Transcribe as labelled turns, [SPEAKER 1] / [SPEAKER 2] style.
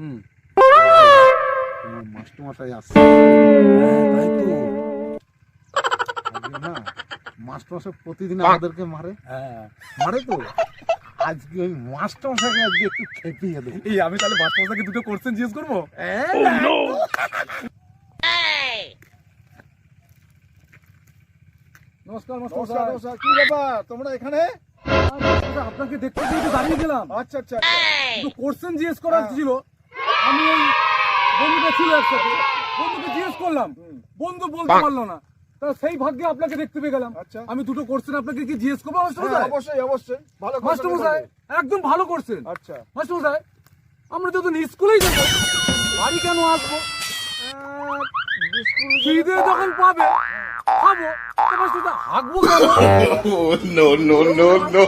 [SPEAKER 1] হুম।
[SPEAKER 2] তোমার মাস্টারমশাই আসছে
[SPEAKER 1] হ্যাঁ, তাই তো।
[SPEAKER 2] না মাস্টারমশাই প্রতিদিন আমাদেরকে মারে।
[SPEAKER 1] হ্যাঁ।
[SPEAKER 2] মারে তো? আজকে ওই মাস্টারমশাইকে আজকে একটু খেপিয়ে দেবো।
[SPEAKER 1] এই আমি তাহলে মাস্টারমশাইকে দুটো কোশ্চেন জিজ্ঞেস করব? নমস্কার
[SPEAKER 3] নমস্কার
[SPEAKER 1] মাস্টারমশাই।
[SPEAKER 3] নমস্কার কি ব্যাপার? তোমরা এখানে?
[SPEAKER 1] আপনাকে দেখতে দাঁড়িয়ে গেলাম।
[SPEAKER 3] আচ্ছা আচ্ছা
[SPEAKER 1] দুটো কোশ্চেন জিজ্ঞেস করার
[SPEAKER 3] হ্যাঁ।
[SPEAKER 1] ছিল। আমি ওই বন্ধুটা ছিল একসাথে। বন্ধুকে জিজ্ঞেস করলাম। বন্ধু বলতে পারল না। তা সেই ভাগ্যে আপনাকে দেখতে পেয়ে গেলাম।
[SPEAKER 3] আচ্ছা।
[SPEAKER 1] আমি দুটো কোশ্চেন আপনাকে কি জিজ্ঞেস করব
[SPEAKER 3] হ্যাঁ, অবশ্যই অবশ্যই। ভালো
[SPEAKER 1] মাস্টারমশাই একদম ভালো করছেন
[SPEAKER 3] আচ্ছা।
[SPEAKER 1] মাস্টারমশাই আমরা যখন স্কুলেই যাব বাড়ি কেন আসব? খিদে যখন পাবে খাব। হাঁকবো কেন?
[SPEAKER 4] No no no no!